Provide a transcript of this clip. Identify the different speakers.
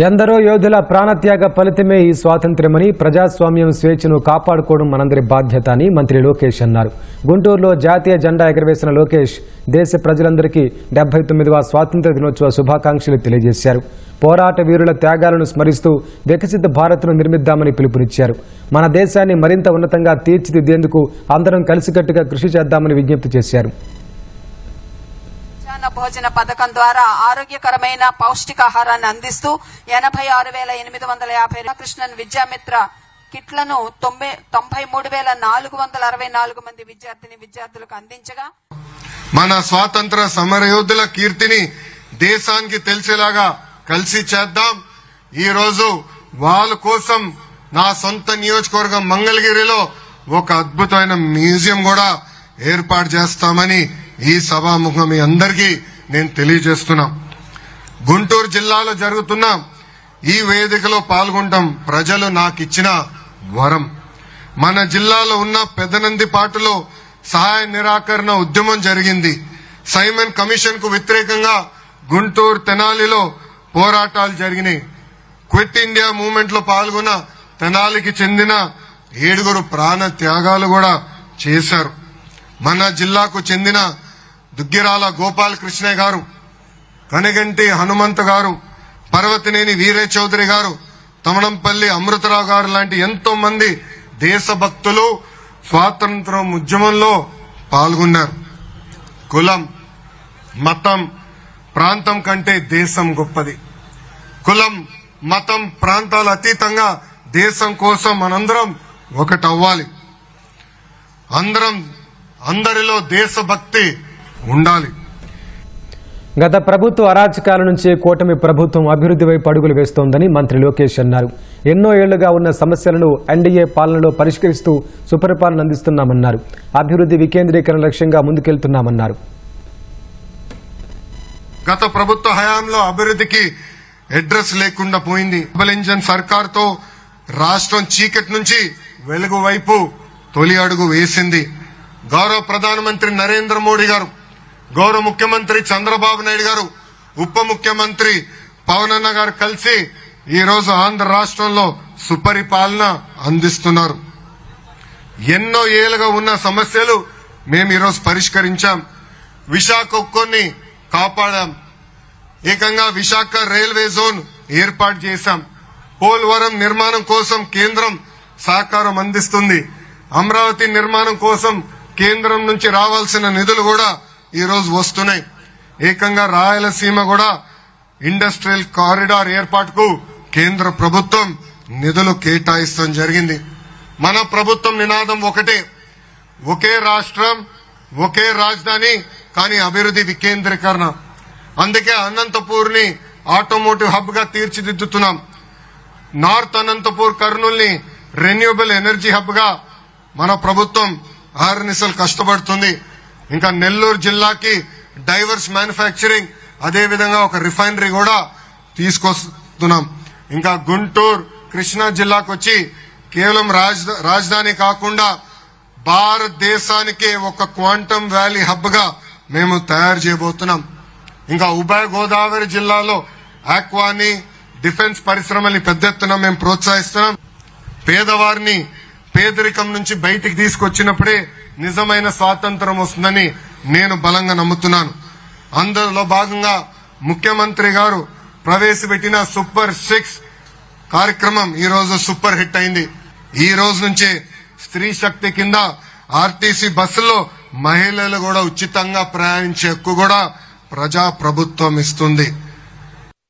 Speaker 1: ఎందరో యోధుల ప్రాణత్యాగ ఫలితమే ఈ స్వాతంత్ర్యమని ప్రజాస్వామ్యం స్వేచ్ఛను కాపాడుకోవడం మనందరి బాధ్యత అని మంత్రి లోకేష్ అన్నారు. గుంటూరులో జాతీయ జెండా ఎగరవేసిన లోకేష్ దేశ ప్రజలందరికీ డెబ్బై తొమ్మిదవ స్వాతంత్ర దినోత్సవ శుభాకాంక్షలు తెలియజేశారు. పోరాట వీరుల త్యాగాలను స్మరిస్తూ వికసిత భారత్ను నిర్మిద్దామని పిలుపునిచ్చారు. మన దేశాన్ని మరింత ఉన్నతంగా తీర్చిదిద్దేందుకు అందరం కలిసికట్టుగా కృషి చేద్దామని విజ్ఞప్తి చేశారు.
Speaker 2: భోజన పథకం ద్వారా ఆరోగ్యకరమైన పౌష్టికాహారాన్ని అందిస్తూ ఎనభై ఆరు వేల ఎనిమిది వందల యాభై రామకృష్ణన్ విద్యామిత్ర కిట్లను తొంభై తొంభై మూడు వేల నాలుగు వందల అరవై నాలుగు మంది విద్యార్థిని విద్యార్థులకు అందించగా
Speaker 3: మన స్వాతంత్ర సమరయోధుల కీర్తిని దేశానికి తెలిసేలాగా కలిసి చేద్దాం. ఈ రోజు వాళ్ళ కోసం నా సొంత నియోజకవర్గం మంగళగిరిలో ఒక అద్భుతమైన మ్యూజియం కూడా ఏర్పాటు చేస్తామని ఈ సభాముఖం మీ అందరికీ నేను తెలియజేస్తున్నా. గుంటూరు జిల్లాలో జరుగుతున్న ఈ వేదికలో పాల్గొనడం ప్రజలు నాకు ఇచ్చిన వరం. మన జిల్లాలో ఉన్న పెదనందిపాటులో సహాయ నిరాకరణ ఉద్యమం జరిగింది. సైమన్ కమిషన్కు వ్యతిరేకంగా గుంటూరు తెనాలిలో పోరాటాలు జరిగినాయి. క్విట్ ఇండియా మూవ్మెంట్లో పాల్గొన్న తెనాలికి చెందిన ఏడుగురు ప్రాణ త్యాగాలు కూడా చేశారు. మన జిల్లాకు చెందిన దుగ్గిరాల గోపాలకృష్ణ గారు కనిగంటి హనుమంత్ గారు పర్వతినేని వీరే చౌదరి గారు తమణంపల్లి అమృతరావు గారు లాంటి ఎంతో మంది దేశభక్తులు స్వాతంత్రం ఉద్యమంలో పాల్గొన్నారు. కులం మతం ప్రాంతం కంటే దేశం గొప్పది. కులం మతం ప్రాంతాల అతీతంగా దేశం కోసం మనందరం ఒకటవ్వాలి. అందరం అందరిలో దేశభక్తి ఉండాలి.
Speaker 1: గత ప్రభుత్వ అరాచకాల నుంచి కూటమి ప్రభుత్వం అభివృద్ధి వైపు అడుగులు వేస్తోందని మంత్రి లోకేష్ అన్నారు. ఎన్నో ఏళ్ళుగా ఉన్న సమస్యలను ఎన్డీఏ పాలనలో పరిష్కరిస్తూ సుపరిపాలన అందిస్తున్నామన్నారు. అభివృద్ధి వికేంద్రీకరణ లక్ష్యంగా ముందుకెళ్తున్నామన్నారు.
Speaker 3: గత ప్రభుత్వ హయాంలో అభివృద్ధికి అడ్రస్ లేకుండా పోయింది. డబుల్ ఇంజన్ సర్కార్తో రాష్ట్రం చీకటి నుంచి వెలుగు వైపు తొలి అడుగు వేసింది. గౌరవ ప్రధానమంత్రి నరేంద్ర మోడీ గారు గౌరవ ముఖ్యమంత్రి చంద్రబాబు నాయుడు గారు ఉప ముఖ్యమంత్రి పవనన్న గారు కలిసి ఈ రోజు ఆంధ్ర రాష్ట్రంలో సుపరిపాలన అందిస్తున్నారు. ఎన్నో ఏళ్ళుగా ఉన్న సమస్యలు మేము ఈరోజు పరిష్కరించాం. విశాఖ ఉక్కుని కాపాడాం. ఏకంగా విశాఖ రైల్వే జోన్ ఏర్పాటు చేశాం. పోలవరం నిర్మాణం కోసం కేంద్రం సహకారం అందిస్తుంది. అమరావతి నిర్మాణం కోసం కేంద్రం నుంచి రావాల్సిన నిధులు కూడా ఈరోజు వస్తున్నాయి. ఏకంగా రాయలసీమ కూడా ఇండస్ట్రియల్ కారిడార్ ఏర్పాటుకు కేంద్ర ప్రభుత్వం నిధులు కేటాయిస్తాం జరిగింది. మన ప్రభుత్వం నినాదం ఒకటే. ఒకే రాష్ట్రం ఒకే రాజధాని కానీ అభివృద్ధి వికేంద్రీకరణ. అందుకే అనంతపూర్ని ఆటోమోటివ్ హబ్గా తీర్చిదిద్దుతున్నాం. నార్త్ అనంతపూర్ కర్నూల్ని రెన్యూబుల్ ఎనర్జీ హబ్గా మన ప్రభుత్వం ఆర్నిసలు కష్టపడుతుంది. ఇంకా నెల్లూరు జిల్లాకి డైవర్స్ మ్యానుఫ్యాక్చరింగ్ అదే విధంగా ఒక రిఫైనరీ కూడా తీసుకొస్తున్నాం. ఇంకా గుంటూరు కృష్ణా జిల్లాకు వచ్చి కేవలం రాజధాని కాకుండా భారతదేశానికే ఒక క్వాంటమ్ వ్యాలీ హబ్గా మేము తయారు చేయబోతున్నాం. ఇంకా ఉభయ గోదావరి జిల్లాలో ఆక్వాని డిఫెన్స్ పరిశ్రమల్ని పెద్ద ఎత్తున మేము ప్రోత్సహిస్తున్నాం. పేదవారిని పేదరికం నుంచి బయటికి తీసుకొచ్చినప్పుడే నిజమైన స్వాతంత్రం వస్తుందని నేను బలంగా నమ్ముతున్నాను. అందులో భాగంగా ముఖ్యమంత్రి గారు ప్రవేశపెట్టిన సూపర్ సిక్స్ కార్యక్రమం ఈ రోజు సూపర్ హిట్ అయింది. ఈ రోజు నుంచే స్త్రీ శక్తి కింద ఆర్టీసీ బస్సులో మహిళలు కూడా ఉచితంగా ప్రయాణించే హక్కు కూడా ప్రజా ప్రభుత్వం ఇస్తుంది.